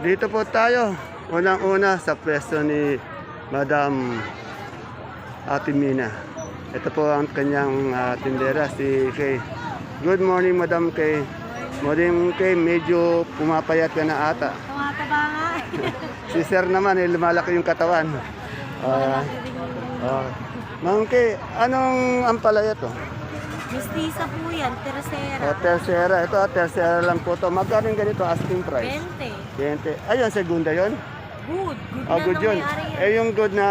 Dito po tayo. Unang-una sa pwesto ni Madam Ate Mina. Ito po ang kanyang ah, tindera, si Kay. Good morning, Madam Kay. Morning Kay, medyo pumapayat ka na ata. Tumataba nga. Si Sir naman, eh, lumalaki yung katawan. Ah, ah. Ma'am Kay, anong ampalaya to? Mistisa po yan, tercera. Oh, tercera. Ito, ah, tercera lang po to. Magkano yung ganito asking price? 20. 20. Ayun, segunda yon. Good. Good Ah, na good yun. yan. Eh, yung good na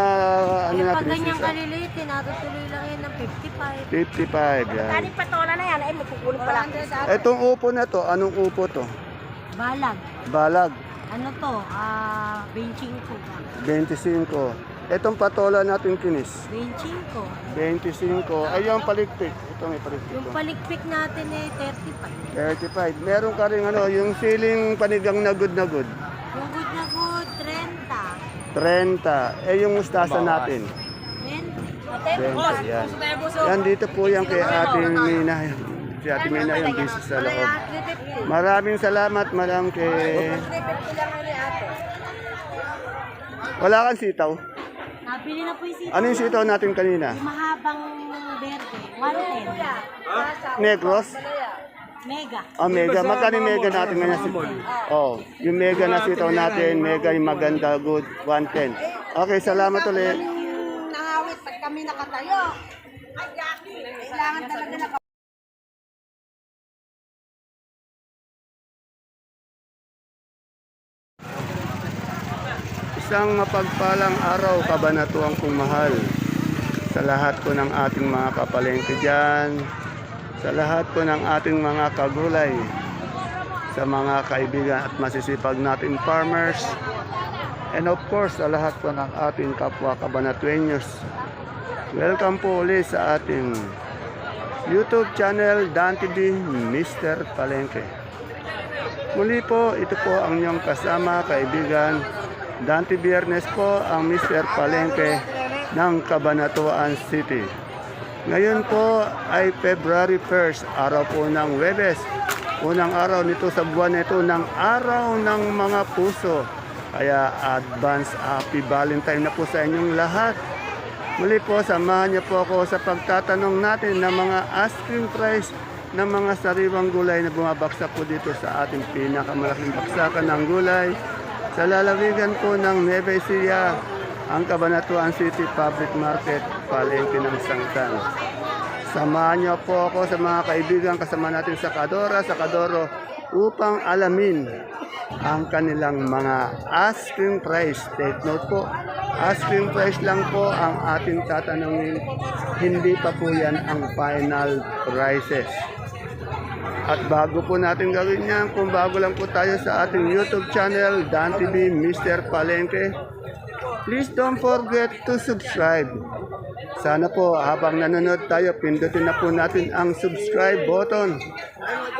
ano eh, natin pag ganyang sisa? kaliliit, natutuloy lang yan ng 55. 55, yan. Kaning patola na yan, ay magkukulong pala. Etong upo na to, anong upo to? Balag. Balag, Ano to? Ah, benching ko. 25. Etong patola natin kinis, Benching ko. 25. Ay, yung palikpik. Ito may palikpik. Yung to. palikpik natin eh, 35. 35. Meron ka rin ano, yung siling panigang na good na good. Yung good na good, 30. Eh, yung mustasa natin. 20. 20. Yan. Yan dito po yan kay Ate Mina. Si Ate Mina yung busy sa loob. Maraming salamat, Madam kay... Wala kang sitaw? Nabili na po yung sito. Ano yung sitaw natin kanina? Yung mahabang berde, 110. Negros? Mega. Oh, mega. Magkano yung mega natin ngayon? Oh, yung mega na sitaw natin, mega yung maganda, good, 110. Okay, salamat ulit. Nangawit pag kami nakatayo. Ay, Jackie, kailangan talaga Isang mapagpalang araw, kabanatuang kong mahal. Sa lahat po ng ating mga kapalengke dyan, sa lahat po ng ating mga kagulay, sa mga kaibigan at masisipag nating farmers, and of course, sa lahat po ng ating kapwa kabanatuenyos. Welcome po ulit sa ating YouTube channel Dan TV Mr. Palengke. Muli po, ito po ang inyong kasama, kaibigan. Dante Biernes po ang Mr. Palengke ng Cabanatuan City. Ngayon po ay February 1st, araw po ng Webes. Unang araw nito sa buwan nito ng araw ng mga puso. Kaya advance happy Valentine na po sa inyong lahat. Muli po, samahan niyo po ako sa pagtatanong natin ng mga asking price ng mga sariwang gulay na bumabaksak po dito sa ating pinakamalaking baksakan ng gulay sa lalawigan po ng Nueva Ecija, ang Cabanatuan City Public Market, palengke ng Sangtan. Samahan niyo po ako sa mga kaibigan kasama natin sa Kadora, sa Kadoro, upang alamin ang kanilang mga asking price. Take note po, asking price lang po ang ating tatanungin. Hindi pa po yan ang final prices. At bago po natin gawin yan, kung bago lang po tayo sa ating YouTube channel, Dan TV Mr. Palengke, please don't forget to subscribe. Sana po habang nanonood tayo, pindutin na po natin ang subscribe button.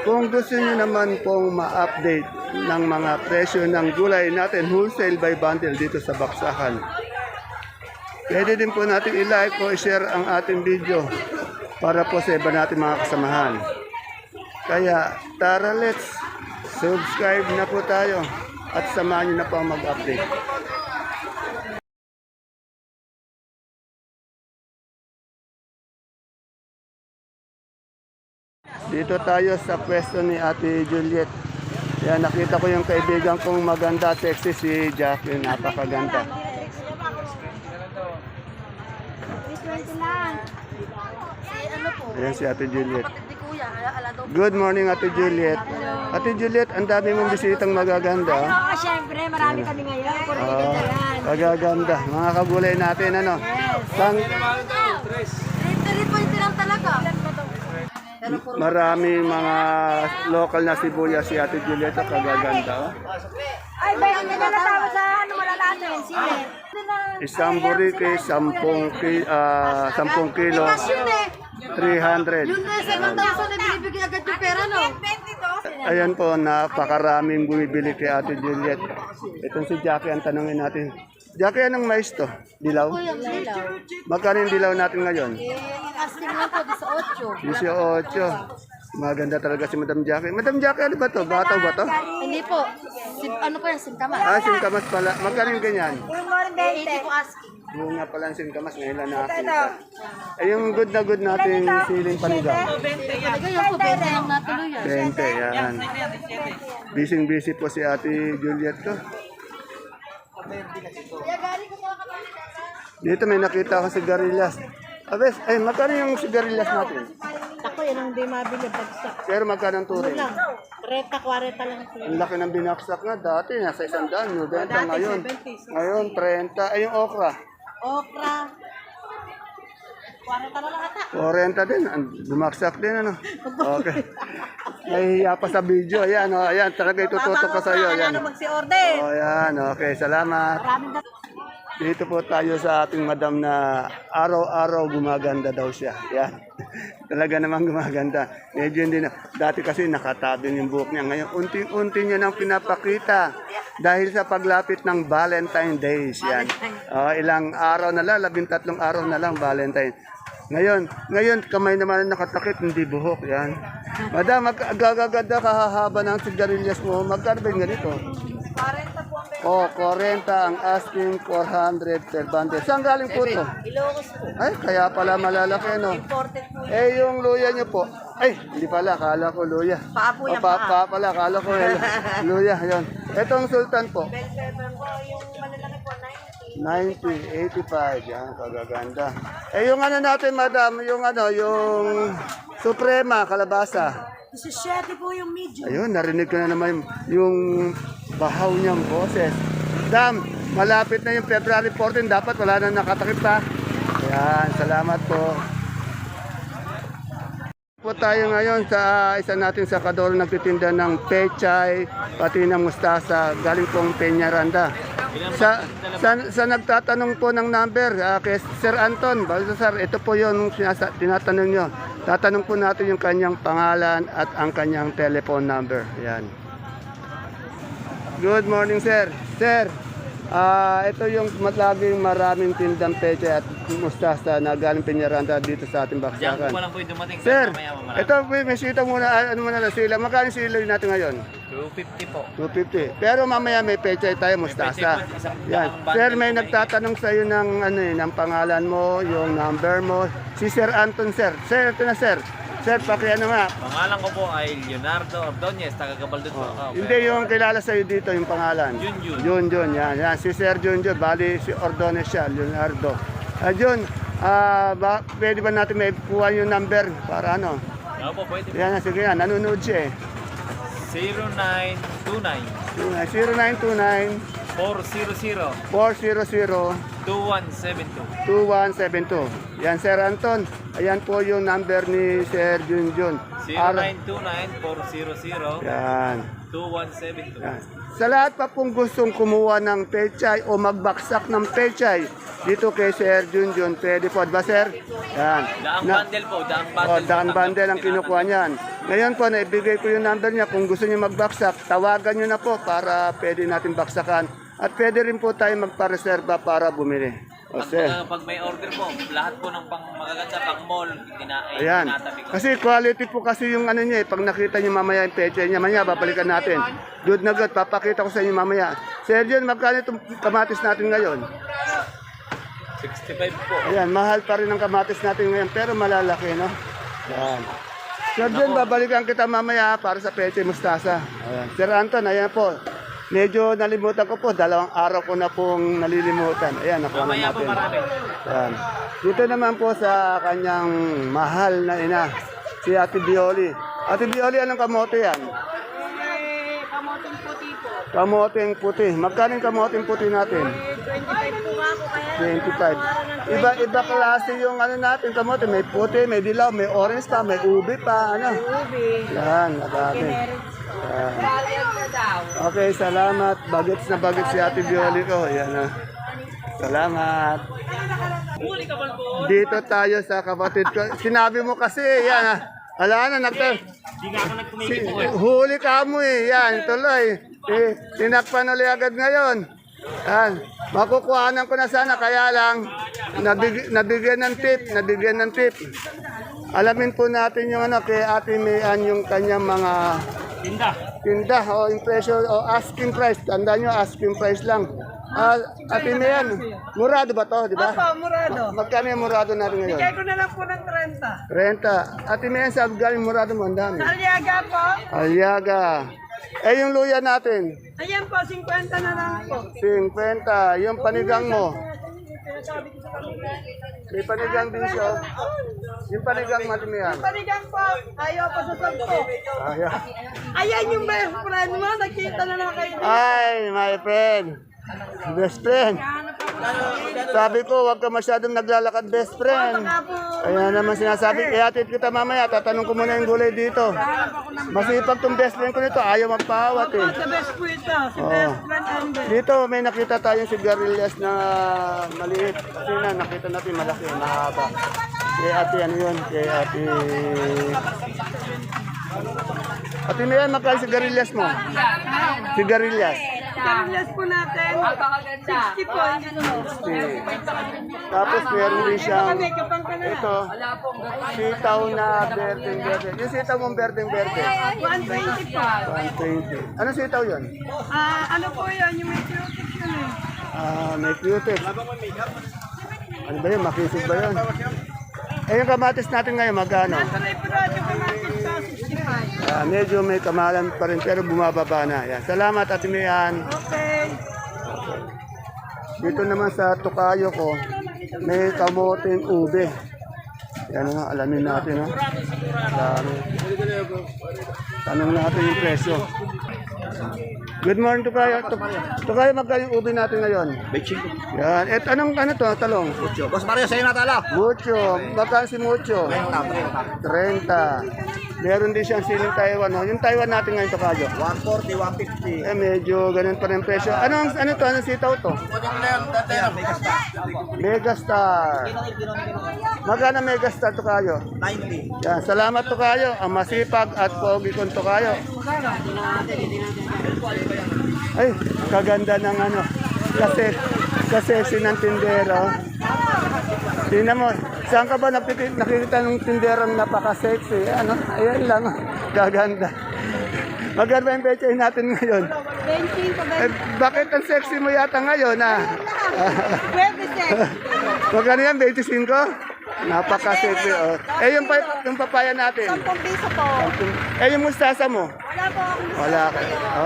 Kung gusto niyo naman pong ma-update ng mga presyo ng gulay natin, wholesale by bundle dito sa Baksakan. Pwede din po natin i-like o i-share ang ating video para po sa iba natin mga kasamahan. Kaya tara let's subscribe na po tayo at samahan niyo na po ang mag-update. Dito tayo sa pwesto ni Ate Juliet. Yan, nakita ko yung kaibigan kong maganda, sexy si Jacqueline. Napakaganda. Ayan si Ate Juliet. Good morning, Ate Juliet. Ate Juliet, ang dami mong bisitang magaganda. Oo, syempre, marami kami ngayon. Puro yan. magaganda. Mga kagulay natin, ano? Sang, lang talaga. marami mga local na sibuyas si Ate Juliet. Kagaganda, oh. Ay, bayan nyo na tama sa ano malalatin. Sile. Isang burike, 10 ki, ah, 10 kilo, 300. Sa ibang tao na binibigyan agad yung pera, no? Ayan po, napakaraming bumibili kay Ate Juliet. Itong si Jackie ang tanongin natin. Jackie, anong mais to? Dilaw? Magkano yung dilaw natin ngayon? Asking lang po, sa 8. 18. Maganda talaga si Madam Jackie. Madam Jackie, ano ba to? Bataw ba to? Hindi po. Si, ano pa yan? Singkamas. Ah, singkamas pala. Magkano yung ganyan? Yung more 20 po asking. Bunga pala ang singkamas. Ngayon lang nakakita. Ay, yung good na good nating siling panigang. Talaga yung po, 20 lang natuloy yan. 20, yan. Busy-busy po si Ate Juliet ko. Dito may nakita ko sigarilyas. Abes, ay magkano yung sigarilyas natin? Ako yan ang hindi mabili bagsak. Pero magkano ang turing? Lang, 30, 40 lang. Ang laki ng binaksak nga dati, nasa isang daan, yung benta ngayon. Ngayon, 30. Ay, yung okra. Okra. 40 na lang ata. 40 din. Ang Bumaksak din, ano? Okay. Nahihiya pa sa video. Ayan, oh, ayan. Talaga itututok ko sa iyo. Ayan. Ano magsi-order? Oh, ayan. Okay, salamat. Maraming Dito po tayo sa ating madam na araw-araw gumaganda daw siya. Yan. Talaga namang gumaganda. Medyo hindi na. Dati kasi nakatabing yung buhok niya. Ngayon, unti-unti niya nang pinapakita. Dahil sa paglapit ng Valentine Days. Yan. Oh, ilang araw na lang, labintatlong araw na lang Valentine. Ngayon, ngayon kamay naman ang nakatakip, hindi buhok. Yan. Madam, magagaganda kahahaba ng sigarilyas mo. Magkano ba ganito? Oh, 40 ang asking 400 per bundle. Saan galing po ito? Ilocos po. Ay, kaya pala malalaki, no? Imported po. Eh, yung luya niyo po. Ay, hindi pala, kala ko luya. Paa po O, yan, pa, paa. pa pala, kala ko eh, luya, yun. Itong sultan po, Bell pepper po, yung po, 90. 90, 85, yan, kagaganda. Eh, yung ano natin, madam, yung ano, yung Suprema, kalabasa. 17 po yung medium. Ayun, narinig ko na naman yung bahaw niyang boses. Dam, malapit na yung February 14, dapat wala na nakatakip pa. Ayan, salamat po. Tayo ngayon sa isa natin sa Kadoro nagtitinda ng pechay, pati ng mustasa, galing pong Peñaranda. Sa, sa, sa nagtatanong po ng number, ah, kay Sir Anton, basta sir, ito po yung sinasa, tinatanong nyo. Tatanong po natin yung kanyang pangalan at ang kanyang telephone number. Yan. Good morning, sir. Sir, ah ito yung matlaging maraming tindang peche at mustasa na galing Peñaranda dito sa ating Diyan baksakan. ko pa lang po yung dumating. Sir, ito may may sita muna, ah, ano muna lang sila. Magkano sila natin ngayon? 250 po. 250. Pero mamaya may pechay tayo, mustasa. po, isang Yan. Sir, may po nagtatanong sa iyo ng ano eh, ng pangalan mo, yung number mo. Si Sir Anton, sir. Sir, ito na, sir. Sir, pakiano nga. Pangalan ko po ay Leonardo Ordonez, taga Gabaldon po ako. Oh, Hindi yung kilala sa iyo dito, yung pangalan. Junjun. Jun, Jun, yan. yan. Si Sir Jun, Jun. Bali, si Ordonez siya, Leonardo. Ah, Jun, ah, ba, pwede ba natin may kuha yung number para ano? Ako po, pwede po. Yan, sige yan. Nanonood siya eh. 0929 0929 400 400 2172. 2172. Yan, Sir Anton. Ayan po yung number ni Sir Junjun. Ara- 0929 400 Yan. 2172. yan. Sa lahat pa pong gustong kumuha ng pechay o magbaksak ng pechay dito kay Sir Junjun, pwede po ba, Sir? Yan. Daang Na- bundle po, daang O, bundle. daan bundle ang kinukuha niyan. Ngayon po, naibigay ko yung number niya. Kung gusto niyo magbaksak, tawagan niyo na po para pwede natin baksakan. At pwede rin po tayo magpareserba para bumili. O, Pag, sir. uh, pag may order po, lahat po ng pang magaganda, pang mall, tina, ay Ayan. tinatabi ko. Kasi quality po kasi yung ano niya eh. Pag nakita niyo mamaya yung peche niya, mamaya babalikan natin. Good na good. Papakita ko sa inyo mamaya. Sir John, magkano itong kamatis natin ngayon? 65 po. Ayan, mahal pa rin ang kamatis natin ngayon, pero malalaki, no? Ayan. Sir John, babalikan kita mamaya para sa peche mustasa. Ayan. Sir Anton, ayan po. Medyo nalimutan ko po. Dalawang araw ko na pong nalilimutan. Ayan, nakuha na Mamaya po natin. marami. Ayan. Dito naman po sa kanyang mahal na ina, si Ate Bioli. Ate Bioli, anong kamote yan? Kamoting puti po. Kamoteng puti. Magkano yung kamoteng puti natin? 25 po ako kaya 25. Iba iba klase yung ano natin kamote, may puti, may dilaw, may orange pa, may ube pa, ano. ubi. Yan, madami. Yan. Okay, salamat. Bagets na bagets si Ate Bioli ko. Yan na. Salamat. Dito tayo sa kapatid ko. Sinabi mo kasi, yan ah. Wala na, nagta... Si, huli ka mo eh. Yan, tuloy. Eh, tinakpan ulit agad ngayon. Yan. Makukuhanan ko na sana, kaya lang, nabig, nabigyan ng tip, nabigyan ng tip. Alamin po natin yung ano, kay Ate Mayan yung kanyang mga Tinda. Tinda, o presyo, o asking price. Tandaan nyo, asking price lang. Ah, ate Mayan, murado ba to, di ba? Opo, murado. Magkano yung murado natin ngayon? Bigay ko na lang po ng 30. Renta. Ate Mayan, sabi galing murado mo, ang dami. Aliaga po. Aliaga. Eh, yung luya natin, Ayan po, 50 na lang po. 50. Yung panigang mo, may panigang din siya. Yung panigang natin yan. Panigang po, ayaw pa sa sampo. Ayan. Ayan yung best friend mo, nakita na lang kayo. Ay, my friend. Best friend. Sabi ko, huwag ka masyadong naglalakad best friend. Ayan naman sinasabi, ihatid kita mamaya, tatanong ko muna yung gulay dito. Masipag tong best friend ko nito, ayaw magpahawat eh. Oo. best. Dito may nakita tayong sigarilyas na maliit. Kasi na nakita natin malaki, mahaba. Kay ate ano yun? Kay ate... Ate na yan, magkano sigarilyas mo? Sigarilyas. Karilas po natin. 60 po. Tapos meron din siyang... Na. Ito, sitaw na berdeng berde. Yung sitaw mong berdeng berde. 120 po. 120. Ano sitaw yun? Ah, ano po yun? Yung may cutic yun eh. Ah, may cutex. Ano ba yun? Makisig ba yun? Eh, yung kamatis natin ngayon, magkano? Tuloy po natin kumakas sa 65. Ah, medyo may kamalan pa rin, pero bumababa na. Yan. Salamat, Ate Mian. Okay. Dito naman sa tukayo ko, may kamoting ube. Yan na, alamin natin. Ha? Dami. Tanong natin yung presyo. Good morning, Tukayo. Tuk- Tukayo, magkano yung ube natin ngayon? Yan. Et, anong ano to, talong? Mucho. Boss Mario, sa'yo natala. Mucho. Magkano si Mucho? 30. Meron din siyang siling Taiwan. No? Yung Taiwan natin ngayon, Tukayo. 140, 150. Eh, medyo ganun pa rin presyo. Anong, ano to? Anong sitaw to? Megastar. Magkano Megastar to kayo? 90. Yan, salamat to kayo. Ang masipag at pogi kong to kayo. Ay, kaganda ng ano. Kasi, kasi ng tindero. Tingnan mo, saan ka ba nakikita, nakikita ng tinderong napaka-sexy? Ano? Ayan lang, kaganda. Magkano ba yung pecha natin ngayon? 20 pa ba? Eh, bakit ang sexy mo yata ngayon, ah? Pwede, sir. Magkano yan, 25? Napaka-sexy, oh. Eh, yung, pa- yung papaya natin? 10 piso po. Eh, yung mustasa mo? Wala po akong Wala ka.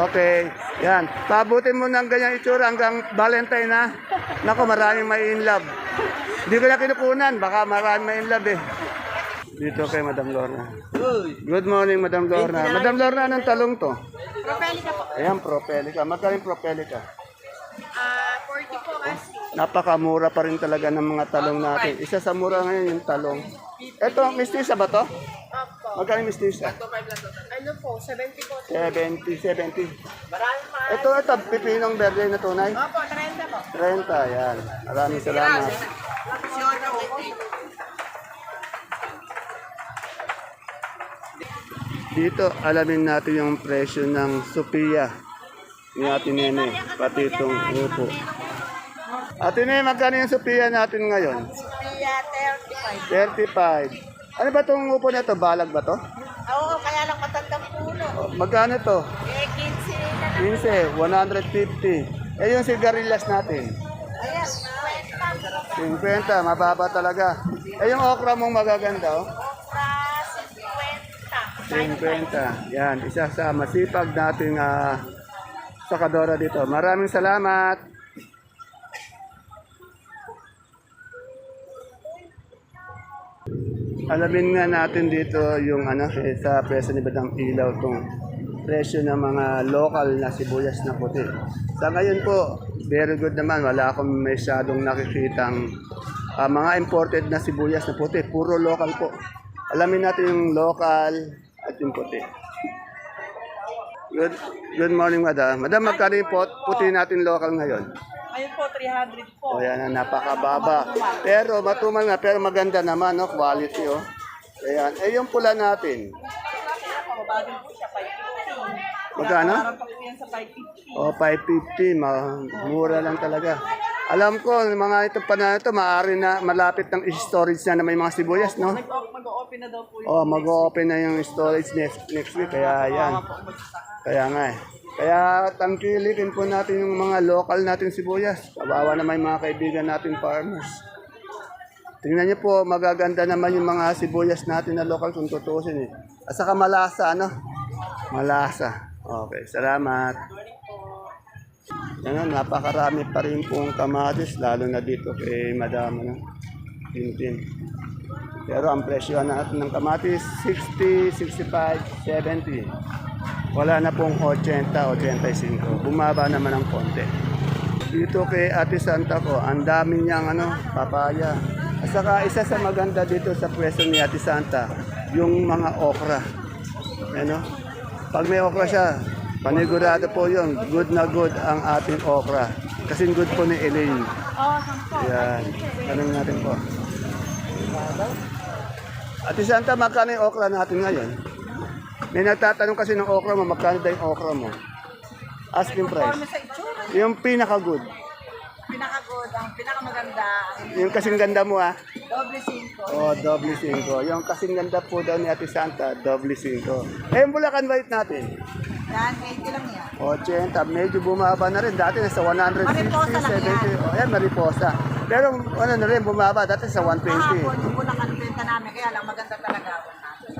Okay. Yan. Pabutin mo ng ganyang itsura hanggang Valentine na. Nako, maraming may in love. Hindi ko na kinukunan. Baka maraming may in love eh. Dito kay Madam Lorna. Good morning, Madam Lorna. Madam Lorna, anong talong to? Propelica po. Ayan, propelica. Magkano yung propelica? Napakamura pa rin talaga ng mga talong natin. Isa sa mura ngayon yung talong. Ito, mistisa ba to? Magkano yung mistisa? Ano po, 70 po. 70, 70. Ito, ito, pipinong verde na tunay. Opo, 30 po. 30, yan. Maraming salamat. Dito, alamin natin yung presyo ng Sophia ni Ate Nene, pati itong upo. Ate Nene, magkano yung Sophia natin ngayon? Pia, 35. 35. Ano ba itong upo na to? Balag ba to? Oo, kaya lang matandang puno. O, Magkano to? Eh, 15 na lang. 15, 150. Eh yung sigarilyas natin? Ayan, 50. 50, mababa talaga. Eh yung okra mong magaganda, oh. Okra, 50. 50. Yan, isa sa masipag nating ah, sakadora dito. Maraming salamat. Alamin nga natin dito yung ano eh, sa presyo ni Badang Ilaw tong presyo ng mga local na sibuyas na puti. Sa ngayon po, very good naman. Wala akong masyadong nakikitang ah, mga imported na sibuyas na puti. Puro local po. Alamin natin yung local at yung puti. Good, good morning, madam. Madam, magkano yung puti natin local ngayon? Ayun po, 300 po. O yan, napakababa. Pero matumal nga, pero maganda naman, no? Quality, oh. Ayan. Eh, yung pula natin. Mabagin po siya, 550. Magkano? Parang pa po yan sa 550. O, 550. Ma mura lang talaga. Alam ko, mga ito pa na ito, maaari na malapit ng storage na na may mga sibuyas, no? Mag-open na daw po yun. Oh, mag-open na yung storage next next week, kaya yan. Kaya nga eh. Kaya tangkilikin po natin yung mga local natin sibuyas. Kawawa naman yung mga kaibigan natin farmers. Tingnan niyo po, magaganda naman yung mga sibuyas natin na local kung tutusin eh. At saka malasa, ano? Malasa. Okay, salamat. Yan napakarami pa rin pong kamatis, lalo na dito kay Madam, ano? Tintin. Pero ang presyo natin ng kamatis, 60, 65, 70. Wala na pong 80, 85. Bumaba naman ng konti. Dito kay Ate Santa ko, ang dami niyang ano, papaya. At saka isa sa maganda dito sa pwesto ni Ate Santa, yung mga okra. Ano? Pag may okra siya, panigurado po yun, good na good ang ating okra. Kasi good po ni Elaine. Yan. Tanong natin po. Ate Santa, magkano yung okra natin ngayon? May nagtatanong kasi ng okra mo, magkano daw yung okra mo? Asking price. Sa itsura, Yung pinaka-good. pinaka-good, ang pinakamaganda, Yung kasing ganda mo ah. doble 5. Oh, doble 5. Yung kasing ganda po daw ni Ate Santa, doble 5. Eh, yung Bulacan White natin. Yan, 80 lang yan. 80, medyo bumaba na rin. Dati nasa 160, Mariposa lang 70. Oh, yan, mariposa. Pero ano na rin, bumaba. Dati sa 120. Kahapon, yung Bulacan benta namin, kaya lang maganda talaga.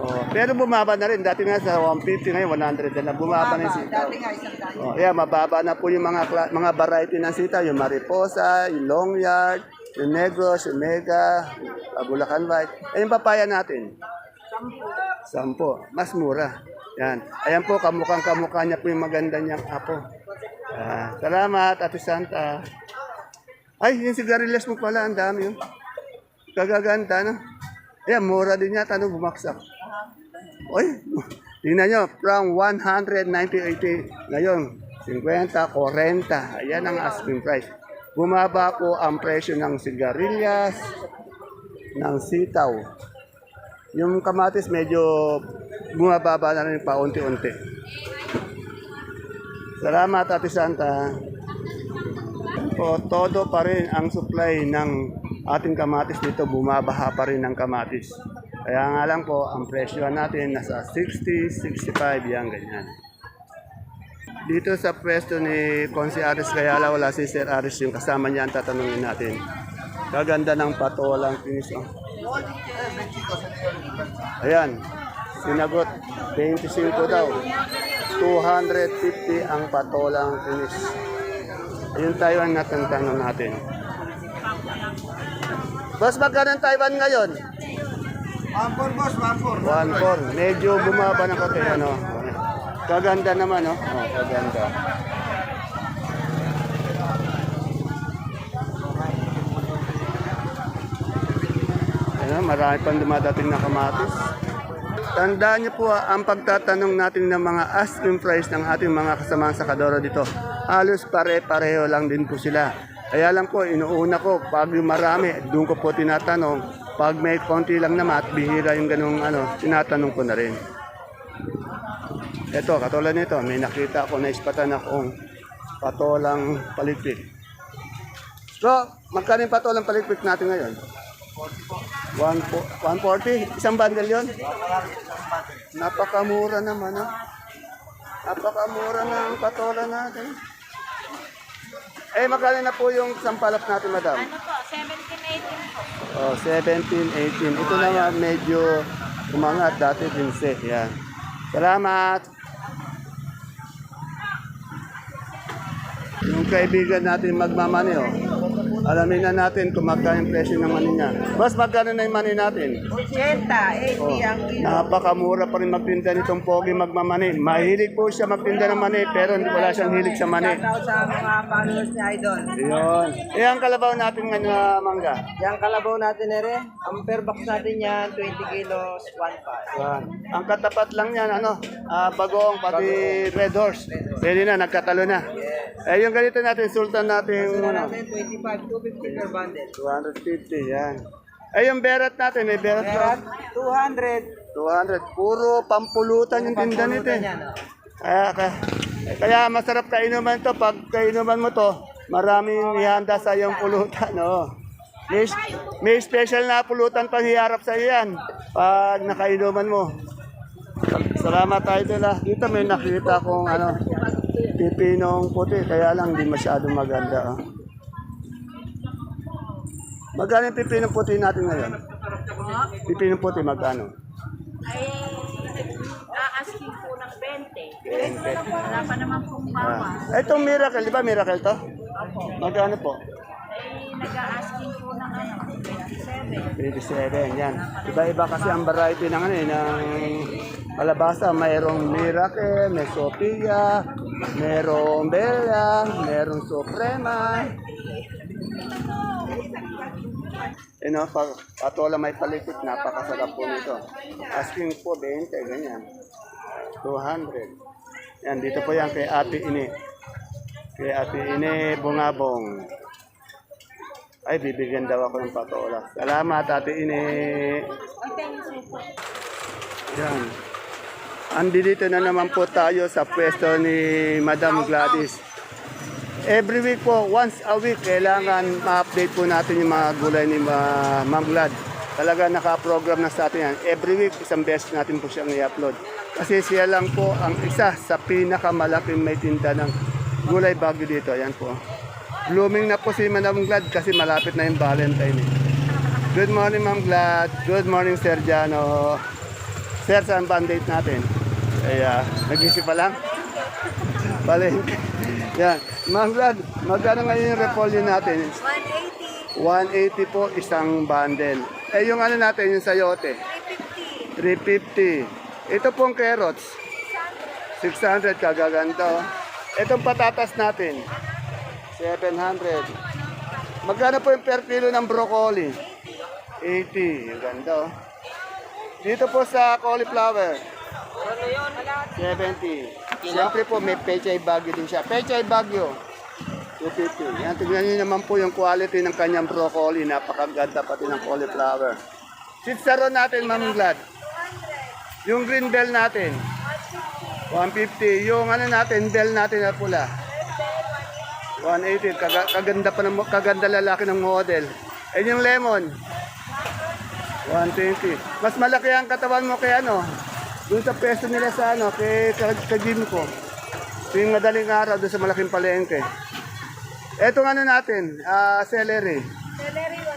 Oh, pero bumaba na rin. Dati nga sa 150, ngayon 100 na. Bumaba na yung sitaw. Dati nga isang. Oh, yeah, mababa na po yung mga mga variety ng sitaw, yung mariposa, yung long yard, yung negros, yung mega, uh, Bulacan White. Eh, yung papaya natin? Sampo. Mas mura. Yan. Ayan po, kamukhang kamukha niya po yung maganda niyang apo. Ah, salamat, Ate Santa. Ay, yung sigarilyas mo pala, ang dami yun. Kagaganda, no? Ayan, mura din yata, no, bumaksak. Oy, tingnan nyo, from 190.80, ngayon, 50, 40. Ayan ang asking price. Bumaba po ang presyo ng sigarilyas, ng sitaw. Yung kamatis medyo bumababa na rin pa unti-unti. Salamat, Ate Santa. Po, todo pa rin ang supply ng ating kamatis dito, bumabaha pa rin ng kamatis. Kaya nga lang po, ang presyo natin nasa 60, 65, yan, ganyan. Dito sa pwesto ni Consi Aris Kayala, wala si Sir Aris yung kasama niya ang tatanungin natin. Kaganda ng patolang finish. Oh. Ayan, sinagot 25 daw. 250 ang patolang finish. Ayun Taiwan na tanong natin. Boss, magkano ang Taiwan ngayon? 1-4 boss, 1-4. 1.4. Medyo bumaba ng konti, ano. Kaganda naman, no? Oh, kaganda. Ayan, marami pang dumadating na kamatis. Tandaan niyo po ah, ang pagtatanong natin ng mga asking price ng ating mga kasamahan sa Kadoro dito. Halos pare-pareho lang din po sila. Kaya lang po, inuuna ko, pag marami, doon ko po tinatanong. Pag may konti lang naman at bihira yung ganung ano, tinatanong ko na rin. Ito, katulad nito, may nakita ako na ispatan akong patolang paligpit. So, magkano yung patolang paligpit natin ngayon? 1 po- 140? Isang bundle yon? Napakamura naman, ah. Napakamura na ang patola natin. Eh, magkano na po yung sampalap natin, madam? Ano po, 17, 18 po. Oh, 17, 18. Ito na medyo umangat dati 15. Yan. Salamat. Kaibigan natin magmamani, oh. Alamin na natin kung magkano yung presyo ng mani niya. Boss, magkano na yung mani natin? 80, 80 Oh, ang kilo. napakamura pa rin magtinda nitong pogi magmamani. Mahilig po siya magtinda ng mani, pero wala siyang hilig sa mani. Shoutout sa mga followers ni Idol. Yun. Eh, ang kalabaw natin ngayon na mangga. Yung kalabaw natin ere, ang per box natin yan, 20 kilos, 1.5. Yan. Ang katapat lang niyan, ano, ah, bagoong pati red horse. Pwede na, nagkatalo na. Eh, yung ganito natin, sultan natin, Ito ano, natin, 25, 250 per bundle. 250, yan. Eh, yung berat natin, may berat ka. 200. 200. Puro pampulutan yung tinda nito eh. Yan, oh. Kaya, kaya, kaya masarap kainuman to. Pag kainuman mo to, Maraming ihanda sa iyong pulutan, oh. May, may special na pulutan pang hiharap sa iyo yan pag nakainuman mo. Salamat tayo dila. Dito may nakita kong ano, pipinong puti, kaya lang hindi masyadong maganda. Oh. Magkano yung pipinong puti natin ngayon? Pipinong puti, magkano? Ay, a-asking po ng 20. 20. Wala pa naman pong bawas. Ah. Itong miracle, di ba miracle to? Opo. Magkano po? Ay, nag-a-asking po ng ano, 27. 27, yan. Iba-iba kasi ang variety ng ano eh, ng kalabasa. Mayroong miracle, may Sophia, mayroong Bella, mayroong Suprema. You know, pag patola may palikit, napakasarap po nito. Asking po 20, ganyan. 200. Yan, dito po yan kay Ate Ini. Kay Ate Ini Bungabong. Ay, bibigyan daw ako ng patola. Salamat, Ate Ini. Yan. Andito na naman po tayo sa pwesto ni Madam Gladys. Every week po, once a week, kailangan ma-update po natin yung mga gulay ni Ma- Ma'am Glad. Talaga naka-program na sa atin yan. Every week, isang beses natin po siyang i-upload. Kasi siya lang po ang isa sa pinakamalaking may tinda ng gulay bagyo dito. Ayan po. Blooming na po si Madam Glad kasi malapit na yung Valentine. eh. Good morning, Ma'am Glad. Good morning, Sir Jano. Sir, saan ba date natin? Ay, uh, nag-isip pa lang? Palengke. Yan. Ma'am Glad, magkano ngayon yung repolyo natin? 180. 180 po isang bundle. Eh, yung ano natin, yung sayote? 350. 350. Ito pong carrots. 600 kagaganda. oh. Itong patatas natin. 700. Magkano po yung per kilo ng broccoli? 80. Yung ganda. oh. Dito po sa cauliflower. 70. Siyempre po may pechay bagyo din siya. Pechay bagyo. 250. Yan, tignan niyo naman po yung quality ng kanyang broccoli. Napakaganda pati ng cauliflower. Sitsaro natin, Ma'am Glad. Yung green bell natin. 150. Yung ano natin, bell natin na pula. 180. Kaga, kaganda pa ng, kaganda lalaki ng model. Eh yung lemon. 120. Mas malaki ang katawan mo kay ano. Doon sa peso nila sa ano, kay ka, ka gym ko. Tuwing madaling araw doon sa malaking palengke. Etong ano natin, ah celery. Celery 100.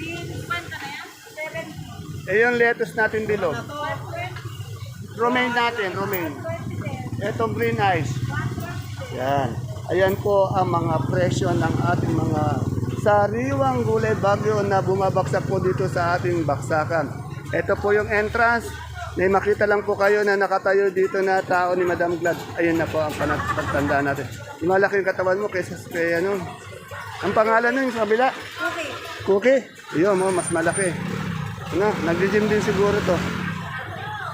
600. 70. Eh yung lettuce natin below. Romaine natin, romaine. Etong green ice. Yan. Ayan po ang mga presyo ng ating mga sariwang gulay bagyo na bumabaksak po dito sa ating baksakan. Ito po yung entrance. May makita lang po kayo na nakatayo dito na tao ni Madam Glad. Ayun na po ang panat- pagtanda natin. Yung malaking katawan mo kaysa kay ano. Ang pangalan nun sa kabila? Okay. Cookie? Ayun mo, mas malaki. Ano, nag-gym din siguro to.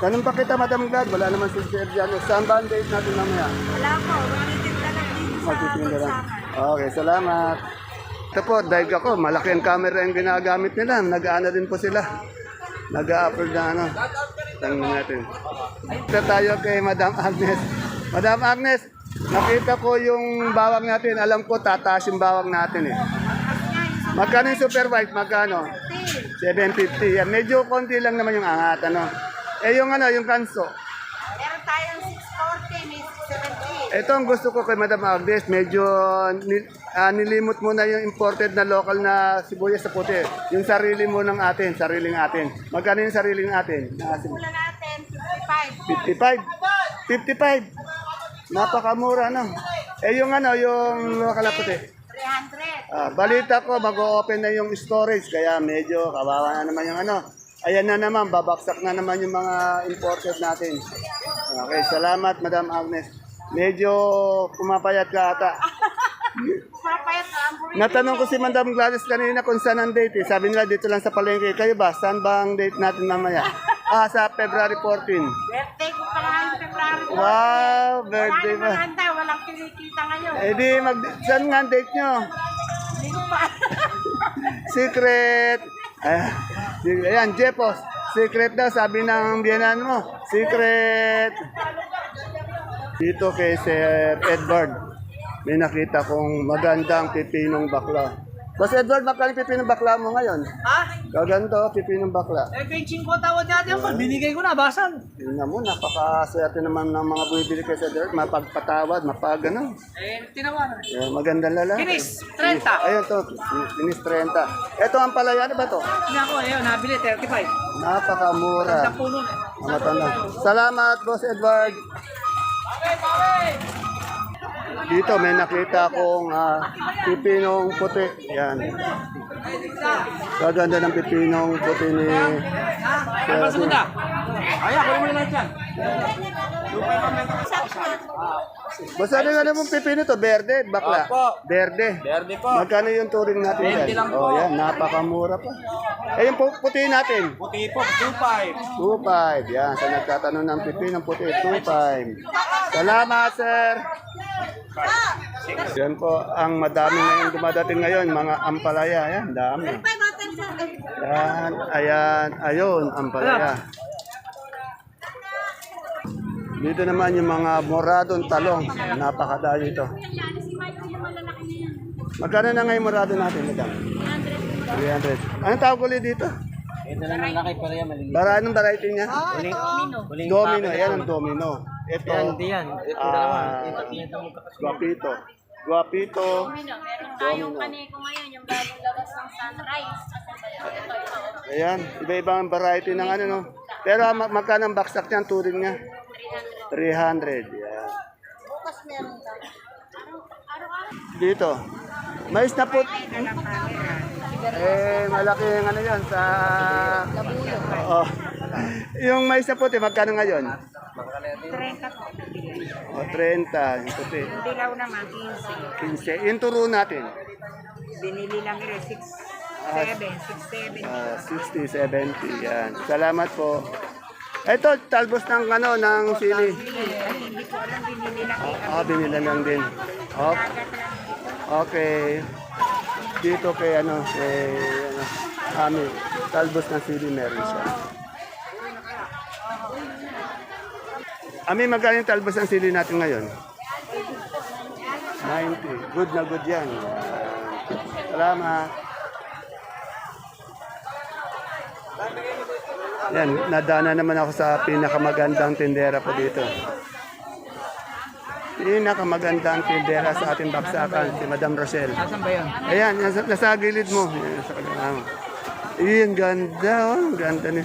Tanong pa kita, Madam Glad, wala naman si Sir Jano. Saan ba ang date natin mamaya? Wala po. Sa Magtitinda lang. Okay, salamat. Ito po, dahil ako, malaki ang camera yung ginagamit nila. Nag-ano din po sila. Nag-upload na ano. Tingnan natin. Ito tayo kay Madam Agnes. Madam Agnes, nakita ko yung bawang natin. Alam ko, tataas yung bawang natin eh. Magkano yung super white? Magkano? 750. Yan. Medyo konti lang naman yung angat. Ano? Eh yung ano, yung kanso. Meron tayong 640, may 670. Ito ang gusto ko kay Madam Agnes, medyo ni, ah, nilimot mo na yung imported na local na sibuyas sa puti. Yung sarili mo ng atin, sariling atin. Magkano yung sariling atin? Mula natin, 55. 55. 55. Napakamura, no? Eh, yung ano, yung local na puti. 300. Ah, balita ko, mag-open na yung storage, kaya medyo kawawa na naman yung ano. Ayan na naman, babaksak na naman yung mga imported natin. Okay, salamat Madam Agnes. Medyo pumapayat ka ata. Papayat na ang. Natanong ko si Madam Gladys kanina kung saan ang date. Eh. Sabi nila dito lang sa palengke. Kayo ba? Saan ba ang date natin mamaya? Ah, sa February 14. Birthday ko pala ngayong February. Wow, Wala birthday namang ba? handa, walang kinikita ngayon. Eh di, mag saan nga ang date nyo? Hindi ko pa. Secret! Ah, ayan, Jepos. Secret daw, sabi ng biyanan mo. Secret! Dito kay Sir Edward, may nakita kong magandang pipinong bakla. Boss Edward, magkano yung pipinong bakla mo ngayon? Ha? Gaganto, pipinong bakla. Eh, kay Ching ko tawad natin yung binigay ko na, basan. Tingnan mo, napakaswerte naman ng mga bumibili kay Sir Edward. Mapagpatawad, mapagano. Eh, tinawaran. Yeah, magandang lalaki. Kinis, 30. Ayun to, kinis 30. Ito ang palaya, ano ba to? Hindi ako, ayun, nabili, 35. Napakamura. Sa puno na. Salamat, Boss Edward. Dito may nakita akong ah, pipinong puti. Yan. Kaganda ng pipinong puti ni Sir. Ay, ako mo na dyan. Boss, ano nga naman pipino to? Berde, bakla? Opo. Berde. Verde po. Magkano yung turing natin 20 dyan? lang po. Oh, yan. Napakamura pa. Eh, yung pu- puti natin. Puti po, 2.5. 2.5. Yan. Sa nagtatanong ng pipinong puti, 2.5. Salamat, sir. Yan po, ang madami ngayon dumadating ngayon, mga ampalaya. Yan, dami. Yan, ayan, ayun, ampalaya. Dito naman yung mga moradong talong. Napakadami ito. Magkano na ngayon morado natin, madam? 300. Anong tawag ulit dito? Ito lang laki pero yan maliliit. Bara, anong variety niya? Huling Domino, yan ang domino. Ito, Yan, hindi yan. Ito Ah. dalawa. Kakas. guapito. Guapito. Domino, meron tayong paneko ngayon, yung bagong labas ng sunrise. Ayan, iba-ibang variety ng ano, no? Pero ah, mag magkano ang baksak niyan, turing niya? 300. Yan. Bukas meron ka. Dito. Mais na po. Eh, malaki yung ano yan sa... Oo. Yung mais na puti, magkano ngayon? 30 po. O, 30. Yung puti. Dilaw naman, 15. 15. Yung turo natin. Binili lang rin, 6, 7, 6, 7. Ah, 60, 70. Yan. Salamat po. Ito, talbos ng ano, ng sili. Ah, binila lang din. Okay. Okay. Dito kay ano, kay ano, Ami, talbos ng sili meron siya. Ami, magkano yung talbos ng sili natin ngayon? 90. Good na good yan. Salamat. Yan, nadana naman ako sa pinakamagandang tindera po dito. Pinakamagandang tindera sa ating baksakan, si Madam Rochelle. Asan ba yun? Ayan, nasa, nasa gilid mo. Ayan, sa kanila mo. Iyan, ganda oh. Ang Ganda ni.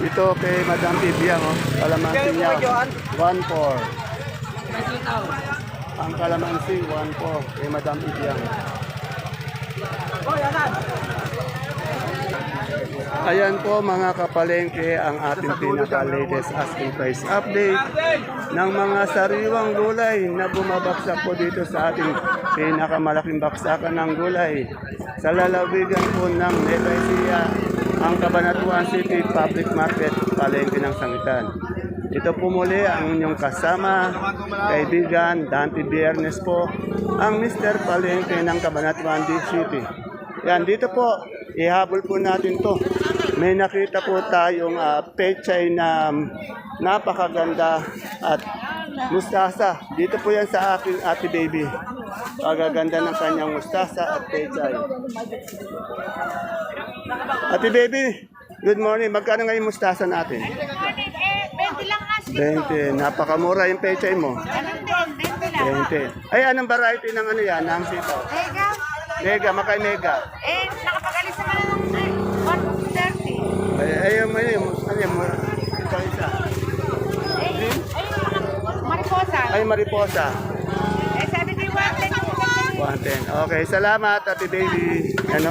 Ito kay Madam Ibiang, oh. Kalamansi niya. 1-4. May sitaw. Ang kalamansi, 1-4. Kay Madam Ibiang. Ayan po mga kapalengke ang ating pinaka-latest asking price update ng mga sariwang gulay na bumabaksak po dito sa ating pinakamalaking baksakan ng gulay sa lalawigan po ng Nueva ang Cabanatuan City Public Market, palengke ng Sangitan. Ito po muli ang inyong kasama, kaibigan, Dante Biernes po, ang Mr. Palengke ng Cabanatuan City. Yan, dito po, ihabol po natin to. May nakita po tayong uh, pechay na napakaganda at mustasa. Dito po yan sa aking ate baby. Pagaganda ng kanyang mustasa at pechay. Ate baby, good morning. Magkano ngayon mustasa natin? Eh, 20 lang as. 20. Napakamura yung pechay mo. Anong din? 20 lang. 20. Ay, anong variety ng ano yan? Ng sitaw? Mega, makay mega. eh, nakapagalis naman ng eh, 130. Ay, ay, yung, ano yung, ano yung, ito isa. Eh, ayun, mariposa. Ay, mariposa. Eh, sabi ko yung 110 yung kasi. 110. Okay, salamat, Ate Baby. Ano?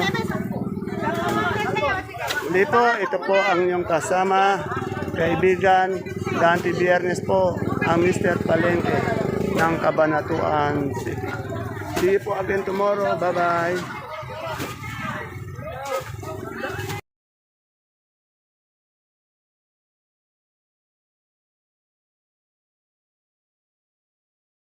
Hindi po, ito po ang inyong kasama, kaibigan, Dante Biernes po, ang Mr. Palengke ng Cabanatuan City. See you po again tomorrow. Bye-bye.